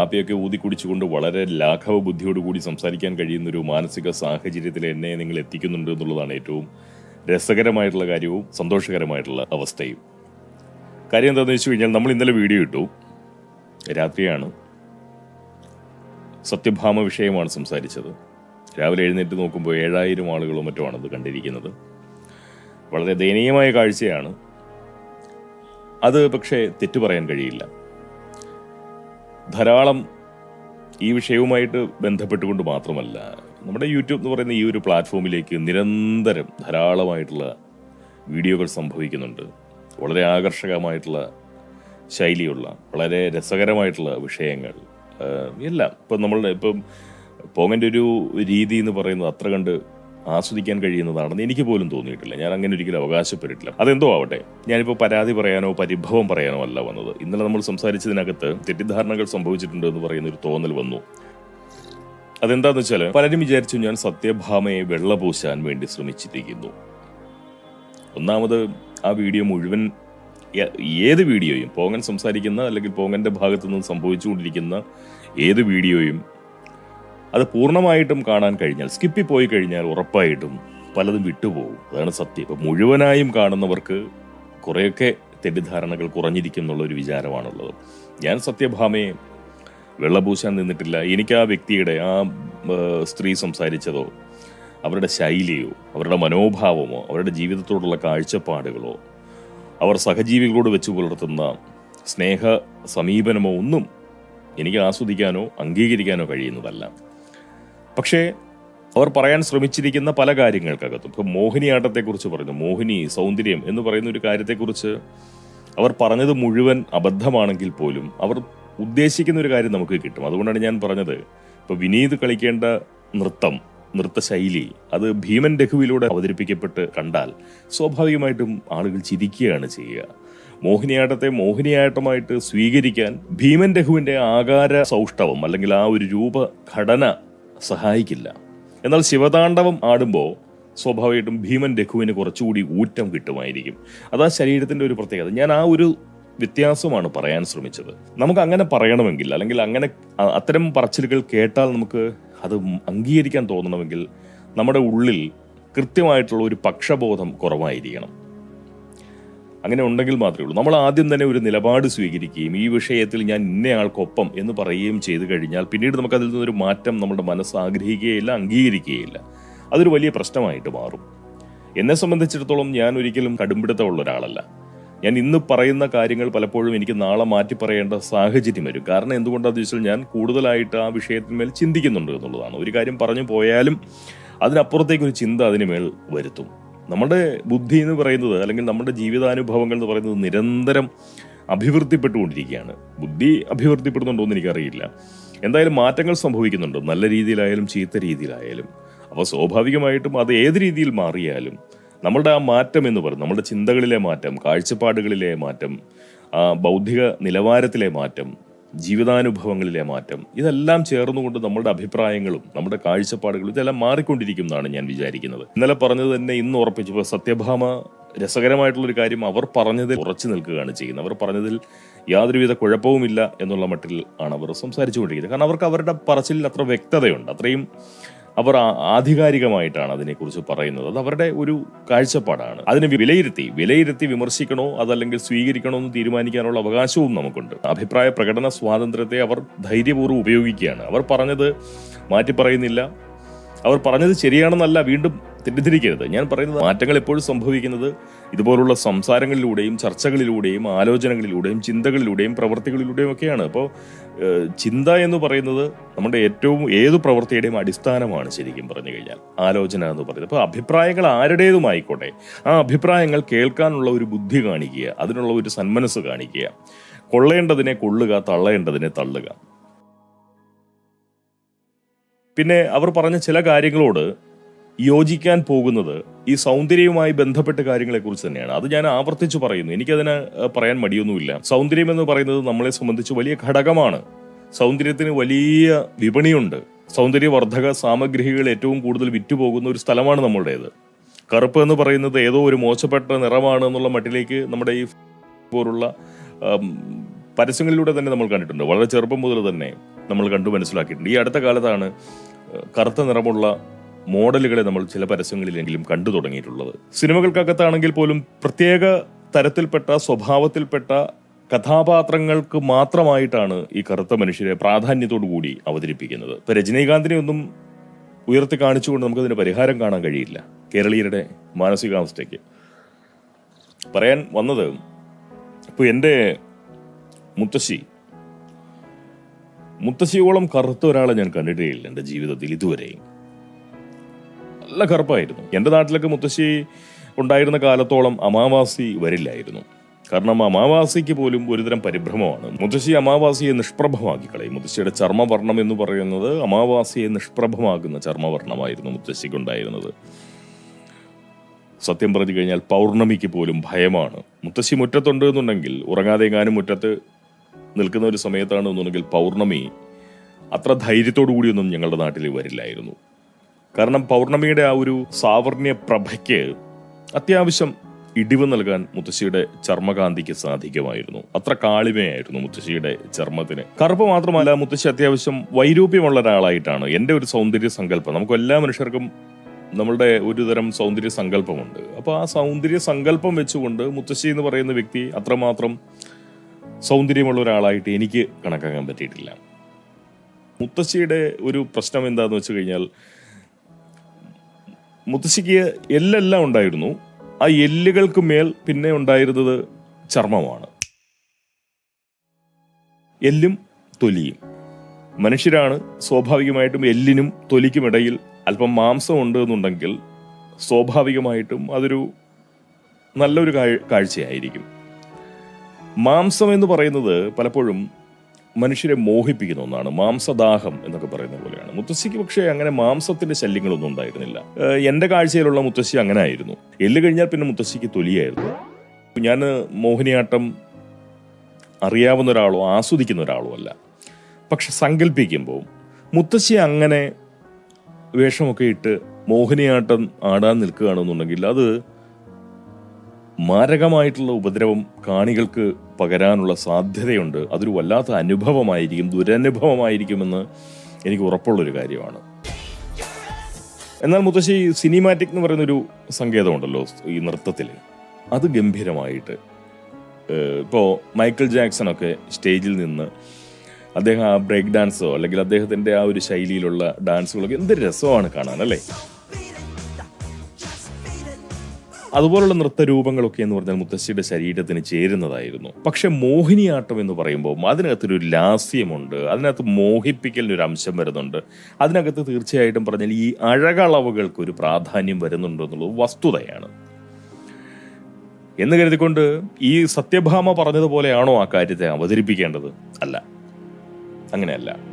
കാപ്പിയൊക്കെ ഊതി കുടിച്ചുകൊണ്ട് വളരെ ലാഘവ ബുദ്ധിയോടുകൂടി സംസാരിക്കാൻ കഴിയുന്ന ഒരു മാനസിക സാഹചര്യത്തിൽ എന്നെ നിങ്ങൾ എത്തിക്കുന്നുണ്ട് എന്നുള്ളതാണ് ഏറ്റവും രസകരമായിട്ടുള്ള കാര്യവും സന്തോഷകരമായിട്ടുള്ള അവസ്ഥയും. കാര്യം എന്താണെന്ന് വെച്ച് കഴിഞ്ഞാൽ നമ്മൾ ഇന്നലെ വീഡിയോ ഇട്ടു. രാത്രിയാണ്. സത്യഭാമ വിഷയമാണ് സംസാരിച്ചത്. രാവിലെ എഴുന്നേറ്റ് നോക്കുമ്പോൾ ഏഴായിരം ആളുകളോ മറ്റോ ആണത് കണ്ടിരിക്കുന്നത്. വളരെ ദയനീയമായ കാഴ്ചയാണ്. അത് പക്ഷേ തെറ്റു പറയാൻ കഴിയില്ല. ധാരാളം ഈ വിഷയവുമായിട്ട് ബന്ധപ്പെട്ടുകൊണ്ട് മാത്രമല്ല നമ്മുടെ യൂട്യൂബ് എന്ന് പറയുന്ന ഈ ഒരു പ്ലാറ്റ്ഫോമിലേക്ക് നിരന്തരം ധാരാളമായിട്ടുള്ള വീഡിയോകൾ സംഭവിക്കുന്നുണ്ട്. വളരെ ആകർഷകമായിട്ടുള്ള ശൈലിയുള്ള വളരെ രസകരമായിട്ടുള്ള വിഷയങ്ങൾ എല്ലാം. ഇപ്പം നമ്മളുടെ ഇപ്പം പോങ്ങന്റെ ഒരു രീതി എന്ന് പറയുന്നത് അത്ര കണ്ട് ആസ്വദിക്കാൻ കഴിയുന്നതാണെന്ന് എനിക്ക് പോലും തോന്നിയിട്ടില്ല. ഞാൻ അങ്ങനെ ഒരിക്കലും അവകാശപ്പെട്ടിട്ടില്ല. അതെന്തോ ആവട്ടെ. ഞാനിപ്പോൾ പരാതി പറയാനോ പരിഭവം പറയാനോ അല്ല വന്നത്. ഇന്നലെ നമ്മൾ സംസാരിച്ചതിനകത്ത് തെറ്റിദ്ധാരണകൾ സംഭവിച്ചിട്ടുണ്ട് എന്ന് പറയുന്ന ഒരു തോന്നൽ വന്നു. അതെന്താന്ന് വെച്ചാൽ പലരും വിചാരിച്ചു ഞാൻ സത്യഭാമയെ വെള്ളപൂശാൻ വേണ്ടി ശ്രമിച്ചിരിക്കുന്നു. ഒന്നാമത് ആ വീഡിയോ മുഴുവൻ ഏത് വീഡിയോയും പോങ്ങൻ സംസാരിക്കുന്ന അല്ലെങ്കിൽ പോങ്ങന്റെ ഭാഗത്തു നിന്ന് സംഭവിച്ചുകൊണ്ടിരിക്കുന്ന ഏത് വീഡിയോയും അത് പൂർണമായിട്ടും കാണാൻ കഴിഞ്ഞാൽ സ്കിപ്പി പോയി കഴിഞ്ഞാൽ ഉറപ്പായിട്ടും പലതും വിട്ടുപോകും. അതാണ് സത്യം. ഇപ്പം മുഴുവനായും കാണുന്നവർക്ക് കുറേയൊക്കെ തെറ്റിദ്ധാരണകൾ കുറഞ്ഞിരിക്കും എന്നുള്ളൊരു വിചാരമാണുള്ളത്. ഞാൻ സത്യഭാമയെ വെള്ളപൂശാൻ നിന്നിട്ടില്ല. എനിക്ക് ആ വ്യക്തിയുടെ ആ സ്ത്രീ സംസാരിച്ചതോ അവരുടെ ശൈലിയോ അവരുടെ മനോഭാവമോ അവരുടെ ജീവിതത്തോടുള്ള കാഴ്ചപ്പാടുകളോ അവർ സഹജീവികളോട് വെച്ച് പുലർത്തുന്ന സ്നേഹ സമീപനമോ ഒന്നും എനിക്ക് ആസ്വദിക്കാനോ അംഗീകരിക്കാനോ കഴിയുന്നതല്ല. പക്ഷേ അവർ പറയാൻ ശ്രമിച്ചിരിക്കുന്ന പല കാര്യങ്ങൾക്കകത്തും. ഇപ്പം മോഹിനിയാട്ടത്തെക്കുറിച്ച് പറഞ്ഞു മോഹിനി സൗന്ദര്യം എന്ന് പറയുന്ന ഒരു കാര്യത്തെക്കുറിച്ച് അവർ പറഞ്ഞത് മുഴുവൻ അബദ്ധമാണെങ്കിൽ പോലും അവർ ഉദ്ദേശിക്കുന്ന ഒരു കാര്യം നമുക്ക് കിട്ടും. അതുകൊണ്ടാണ് ഞാൻ പറഞ്ഞത്. ഇപ്പൊ വിനീത് കളിക്കേണ്ട നൃത്തം നൃത്തശൈലി അത് ഭീമൻ രഘുവിലൂടെ അവതരിപ്പിക്കപ്പെട്ട് കണ്ടാൽ സ്വാഭാവികമായിട്ടും ആളുകൾ ചിരിക്കുകയാണ് ചെയ്യുക. മോഹിനിയാട്ടത്തെ മോഹിനിയാട്ടമായിട്ട് സ്വീകരിക്കാൻ ഭീമൻ രഘുവിന്റെ ആകാര സൗഷ്ടവം അല്ലെങ്കിൽ ആ ഒരു രൂപഘടന സഹായിക്കില്ല. എന്നാൽ ശിവതാണ്ഡവം ആടുമ്പോൾ സ്വാഭാവികമായിട്ടും ഭീമൻ രഘുവിന് കുറച്ചുകൂടി ഊറ്റം കിട്ടുമായിരിക്കും. അതാ ശരീരത്തിന്റെ ഒരു പ്രത്യേകത. ഞാൻ ആ ഒരു വ്യത്യാസമാണ് പറയാൻ ശ്രമിച്ചത്. നമുക്ക് അങ്ങനെ പറയണമെങ്കിൽ അല്ലെങ്കിൽ അങ്ങനെ അത്തരം പറച്ചിലുകൾ കേട്ടാൽ നമുക്ക് അത് അംഗീകരിക്കാൻ തോന്നണമെങ്കിൽ നമ്മുടെ ഉള്ളിൽ കൃത്യമായിട്ടുള്ള ഒരു പക്ഷബോധം കുറവായിരിക്കണം. അങ്ങനെ ഉണ്ടെങ്കിൽ മാത്രമേ ഉള്ളൂ. നമ്മൾ ആദ്യം തന്നെ ഒരു നിലപാട് സ്വീകരിക്കുകയും ഈ വിഷയത്തിൽ ഞാൻ ഇന്നയാൾക്കൊപ്പം എന്ന് പറയുകയും ചെയ്തു കഴിഞ്ഞാൽ പിന്നീട് നമുക്ക് അതിൽ നിന്നൊരു മാറ്റം നമ്മുടെ മനസ്സ് ആഗ്രഹിക്കുകയില്ല അംഗീകരിക്കുകയില്ല. അതൊരു വലിയ പ്രശ്നമായിട്ട് മാറും. എന്നെ സംബന്ധിച്ചിടത്തോളം ഞാൻ ഒരിക്കലും കടുംപിടുത്തമുള്ള ഒരാളല്ല. ഞാൻ ഇന്ന് പറയുന്ന കാര്യങ്ങൾ പലപ്പോഴും എനിക്ക് നാളെ മാറ്റി പറയേണ്ട സാഹചര്യം വരും. കാരണം എന്തുകൊണ്ടാണെന്ന് ചോദിച്ചാൽ ഞാൻ കൂടുതലായിട്ട് ആ വിഷയത്തിന്മേൽ ചിന്തിക്കുന്നുണ്ട് എന്നുള്ളതാണ്. ഒരു കാര്യം പറഞ്ഞു പോയാലും അതിനപ്പുറത്തേക്ക് ഒരു ചിന്ത അതിനുമേൽ വരുത്തും. നമ്മുടെ ബുദ്ധി എന്ന് പറയുന്നത് അല്ലെങ്കിൽ നമ്മുടെ ജീവിതാനുഭവങ്ങൾ എന്ന് പറയുന്നത് നിരന്തരം അഭിവൃദ്ധിപ്പെട്ടുകൊണ്ടിരിക്കുകയാണ്. ബുദ്ധി അഭിവൃദ്ധിപ്പെടുന്നുണ്ടോ എന്ന് എനിക്കറിയില്ല. എന്തായാലും മാറ്റങ്ങൾ സംഭവിക്കുന്നുണ്ട്. നല്ല രീതിയിലായാലും ചീത്ത രീതിയിലായാലും. അപ്പോൾ സ്വാഭാവികമായിട്ടും അത് ഏത് രീതിയിൽ മാറിയാലും നമ്മളുടെ ആ മാറ്റം എന്ന് പറയുന്നത് നമ്മുടെ ചിന്തകളിലെ മാറ്റം കാഴ്ചപ്പാടുകളിലെ മാറ്റം ബൗദ്ധിക നിലവാരത്തിലെ മാറ്റം ജീവിതാനുഭവങ്ങളിലെ മാറ്റം. ഇതെല്ലാം ചേർന്നുകൊണ്ട് നമ്മുടെ അഭിപ്രായങ്ങളും നമ്മുടെ കാഴ്ചപ്പാടുകളും ഇതെല്ലാം മാറിക്കൊണ്ടിരിക്കും എന്നാണ് ഞാൻ വിചാരിക്കുന്നത്. ഇന്നലെ പറഞ്ഞത് തന്നെ ഇന്ന് ഉറപ്പിച്ചു സത്യഭാമ രസകരമായിട്ടുള്ളൊരു കാര്യം അവർ പറഞ്ഞതിൽ ഉറച്ചു നിൽക്കുകയാണ് ചെയ്യുന്നത്. അവർ പറഞ്ഞതിൽ യാതൊരുവിധ കുഴപ്പവുമില്ല എന്നുള്ള മട്ടിൽ ആണ് അവർ സംസാരിച്ചുകൊണ്ടിരിക്കുന്നത്. കാരണം അവർക്ക് അവരുടെ പറച്ചിലിൽ അത്ര വ്യക്തതയുണ്ട്. അത്രയും അവർ ആധികാരികമായിട്ടാണ് അതിനെക്കുറിച്ച് പറയുന്നത്. അത് അവരുടെ ഒരു കാഴ്ചപ്പാടാണ്. അതിനെ വിലയിരുത്തി. വിലയിരുത്തി വിമർശിക്കണോ അതല്ലെങ്കിൽ സ്വീകരിക്കണോ എന്ന് തീരുമാനിക്കാനുള്ള അവകാശവും നമുക്കുണ്ട്. അഭിപ്രായ പ്രകടന സ്വാതന്ത്ര്യത്തെ അവർ ധൈര്യപൂർവം ഉപയോഗിക്കുകയാണ്. അവർ പറഞ്ഞത് മാറ്റി പറയുന്നില്ല അവർ പറഞ്ഞത് ശരിയാണെന്നല്ല വീണ്ടും തെറ്റിദ്ധരിക്കരുത് ഞാൻ പറയുന്നത് മാറ്റങ്ങൾ എപ്പോഴും സംഭവിക്കുന്നത് ഇതുപോലുള്ള സംസാരങ്ങളിലൂടെയും ചർച്ചകളിലൂടെയും ആലോചനകളിലൂടെയും ചിന്തകളിലൂടെയും പ്രവൃത്തികളിലൂടെയും ഒക്കെയാണ്. അപ്പോൾ ചിന്ത എന്ന് പറയുന്നത് നമ്മുടെ ഏറ്റവും ഏതു പ്രവൃത്തിയുടെയും അടിസ്ഥാനമാണ് ശരിക്കും പറഞ്ഞു കഴിഞ്ഞാൽ. ആലോചന എന്ന് പറയുന്നത്. അപ്പോൾ അഭിപ്രായങ്ങൾ ആരുടേതുമായിക്കോട്ടെ ആ അഭിപ്രായങ്ങൾ കേൾക്കാനുള്ള ഒരു ബുദ്ധി കാണിക്കുക അതിനുള്ള ഒരു സന്മനസ് കാണിക്കുക കൊള്ളേണ്ടതിനെ കൊള്ളുക തള്ളേണ്ടതിനെ തള്ളുക. പിന്നെ അവർ പറഞ്ഞ ചില കാര്യങ്ങളോട് യോജിക്കാൻ പോകുന്നത് ഈ സൗന്ദര്യവുമായി ബന്ധപ്പെട്ട കാര്യങ്ങളെക്കുറിച്ച് തന്നെയാണ്. അത് ഞാൻ ആവർത്തിച്ചു പറയുന്നു. എനിക്കതിന് പറയാൻ മടിയൊന്നുമില്ല. സൗന്ദര്യം എന്ന് പറയുന്നത് നമ്മളെ സംബന്ധിച്ച് വലിയ ഘടകമാണ്. സൗന്ദര്യത്തിന് വലിയ വിപണിയുണ്ട്. സൗന്ദര്യവർദ്ധക സാമഗ്രികൾ ഏറ്റവും കൂടുതൽ വിറ്റുപോകുന്ന ഒരു സ്ഥലമാണ് നമ്മളുടേത്. കറുപ്പ് എന്ന് പറയുന്നത് ഏതോ ഒരു മോശപ്പെട്ട നിറമാണ് എന്നുള്ള മട്ടിലേക്ക് നമ്മുടെ ഈ പോലുള്ള പരസ്യങ്ങളിലൂടെ തന്നെ നമ്മൾ കണ്ടിട്ടുണ്ട്. വളരെ ചെറുപ്പം മുതൽ തന്നെ നമ്മൾ കണ്ടു മനസ്സിലാക്കിയിട്ടുണ്ട്. ഈ അടുത്ത കാലത്താണ് കറുത്ത നിറമുള്ള മോഡലുകളെ നമ്മൾ ചില പരസ്യങ്ങളിലെങ്കിലും കണ്ടു തുടങ്ങിയിട്ടുള്ളത്. സിനിമകൾക്കകത്താണെങ്കിൽ പോലും പ്രത്യേക തരത്തിൽപ്പെട്ട സ്വഭാവത്തിൽപ്പെട്ട കഥാപാത്രങ്ങൾക്ക് മാത്രമായിട്ടാണ് ഈ കറുത്ത മനുഷ്യരെ പ്രാധാന്യത്തോടു കൂടി അവതരിപ്പിക്കുന്നത്. ഇപ്പൊ രജനീകാന്തിനെ ഒന്നും ഉയർത്തി കാണിച്ചുകൊണ്ട് നമുക്ക് അതിന് പരിഹാരം കാണാൻ കഴിയില്ല. കേരളീയരുടെ മാനസികാവസ്ഥയ്ക്ക്. പറയാൻ വന്നത് ഇപ്പൊ എന്റെ മുത്തശ്ശി മുത്തശ്ശിയോളം കറുത്ത ഒരാളെ ഞാൻ കണ്ടിട്ടേ ഇല്ല എന്റെ ജീവിതത്തിൽ ഇതുവരെയും. നല്ല കറുപ്പായിരുന്നു. എന്റെ നാട്ടിലൊക്കെ മുത്തശ്ശി ഉണ്ടായിരുന്ന കാലത്തോളം അമാവാസി വരില്ലായിരുന്നു. കാരണം അമാവാസിക്ക് പോലും ഒരുതരം പരിഭ്രമമാണ്. മുത്തശ്ശി അമാവാസിയെ നിഷ്പ്രഭമാക്കി കളയും. മുത്തശ്ശിയുടെ ചർമ്മവർണം എന്ന് പറയുന്നത് അമാവാസിയെ നിഷ്പ്രഭമാക്കുന്ന ചർമ്മവർണമായിരുന്നു മുത്തശ്ശിക്കുണ്ടായിരുന്നത്. സത്യം പറഞ്ഞു കഴിഞ്ഞാൽ പൗർണമിക്ക് പോലും ഭയമാണ്. മുത്തശ്ശി മുറ്റത്തുണ്ട് എന്നുണ്ടെങ്കിൽ ഉറങ്ങാതെ എങ്ങാനും മുറ്റത്ത് നിൽക്കുന്ന ഒരു സമയത്താണ് എന്നുണ്ടെങ്കിൽ പൗർണമി അത്ര ധൈര്യത്തോടു കൂടിയൊന്നും ഞങ്ങളുടെ നാട്ടിൽ വരില്ലായിരുന്നു. കാരണം പൗർണമിയുടെ ആ ഒരു സാവർണ്യ പ്രഭയ്ക്ക് അത്യാവശ്യം ഇടിവ് നൽകാൻ മുത്തശ്ശിയുടെ ചർമ്മകാന്തിക്ക് സാധിക്കുമായിരുന്നു. അത്ര കാളിമയായിരുന്നു മുത്തശ്ശിയുടെ ചർമ്മത്തിന്. കറുപ്പ് മാത്രമല്ല മുത്തശ്ശി അത്യാവശ്യം വൈരൂപ്യമുള്ള ഒരാളായിട്ടാണ് എന്റെ ഒരു സൗന്ദര്യ സങ്കല്പം. നമുക്ക് എല്ലാ മനുഷ്യർക്കും നമ്മളുടെ ഒരുതരം സൗന്ദര്യ സങ്കല്പമുണ്ട്. അപ്പോൾ ആ സൗന്ദര്യ സങ്കല്പം വെച്ചുകൊണ്ട് മുത്തശ്ശി എന്ന് പറയുന്ന വ്യക്തി അത്രമാത്രം സൗന്ദര്യമുള്ള ഒരാളായിട്ട് എനിക്ക് കണക്കാക്കാൻ പറ്റിയിട്ടില്ല. മുത്തശ്ശിയുടെ ഒരു പ്രശ്നം എന്താണെന്ന് വെച്ച് കഴിഞ്ഞാൽ മുത്തശ്ശിക്ക് എല്ലെല്ലാം ഉണ്ടായിരുന്നു. ആ എല്ലുകൾക്ക് മേൽ പിന്നെ ഉണ്ടായിരുന്നത് ചർമ്മമാണ്. എല്ലും തൊലിയും. മനുഷ്യരാണ് സ്വാഭാവികമായിട്ടും എല്ലിനും തൊലിക്കും ഇടയിൽ അല്പം മാംസം ഉണ്ട് എന്നുണ്ടെങ്കിൽ സ്വാഭാവികമായിട്ടും അതൊരു നല്ലൊരു കാഴ്- കാഴ്ചയായിരിക്കും. മാംസം എന്ന് പറയുന്നത് പലപ്പോഴും മനുഷ്യരെ മോഹിപ്പിക്കുന്ന ഒന്നാണ്. മാംസദാഹം എന്നൊക്കെ പറയുന്ന പോലെയാണ് മുത്തശ്ശിക്ക് പക്ഷേ അങ്ങനെ മാംസത്തിന്റെ ശല്യങ്ങളൊന്നും ഉണ്ടായിരുന്നില്ല. എന്റെ കാഴ്ചയിലുള്ള മുത്തശ്ശി അങ്ങനെ ആയിരുന്നു എല്ല് കഴിഞ്ഞാൽ പിന്നെ മുത്തശ്ശിക്ക് തൊലിയായിരുന്നു. ഞാൻ മോഹിനിയാട്ടം അറിയാവുന്ന ഒരാളോ ആസ്വദിക്കുന്ന ഒരാളോ അല്ല. പക്ഷെ സങ്കല്പിക്കുമ്പോൾ മുത്തശ്ശി അങ്ങനെ വേഷമൊക്കെ ഇട്ട് മോഹിനിയാട്ടം ആടാൻ നിൽക്കുകയാണെന്നുണ്ടെങ്കിൽ അത് മാരകമായിട്ടുള്ള ഉപദ്രവം കാണികൾക്ക് പകരാനുള്ള സാധ്യതയുണ്ട്. അതൊരു വല്ലാത്ത അനുഭവമായിരിക്കും ദുരനുഭവമായിരിക്കുമെന്ന് എനിക്ക് ഉറപ്പുള്ളൊരു കാര്യമാണ്. എന്നാൽ മുത്തശ്ശി സിനിമാറ്റിക് എന്ന് പറയുന്നൊരു സങ്കേതമുണ്ടല്ലോ ഈ നൃത്തത്തിൽ അത് ഗംഭീരമായിട്ട് ഇപ്പോൾ ഇപ്പോ മൈക്കിൾ ജാക്സണൊക്കെ സ്റ്റേജിൽ നിന്ന് അദ്ദേഹം ആ ബ്രേക്ക് ഡാൻസോ അല്ലെങ്കിൽ അദ്ദേഹത്തിന്റെ ആ ഒരു ശൈലിയിലുള്ള ഡാൻസുകളൊക്കെ എന്ത് രസമാണ് കാണാൻ അല്ലേ? അതുപോലുള്ള നൃത്തരൂപങ്ങളൊക്കെ എന്ന് പറഞ്ഞാൽ മുത്തശ്ശിയുടെ ശരീരത്തിന് ചേരുന്നതായിരുന്നു. പക്ഷെ മോഹിനിയാട്ടം എന്ന് പറയുമ്പോൾ അതിനകത്തൊരു ലാസ്യമുണ്ട്. അതിനകത്ത് മോഹിപ്പിക്കലിനൊരു അംശം വരുന്നുണ്ട്. അതിനകത്ത് തീർച്ചയായിട്ടും പറഞ്ഞാൽ ഈ അഴകളവുകൾക്ക് ഒരു പ്രാധാന്യം വരുന്നുണ്ട് എന്നുള്ളത് വസ്തുതയാണ്. എന്ന് കരുതിക്കൊണ്ട് ഈ സത്യഭാമ പറഞ്ഞതുപോലെയാണോ ആ കാര്യത്തെ അവതരിപ്പിക്കേണ്ടത്? അല്ല. അങ്ങനെയല്ല.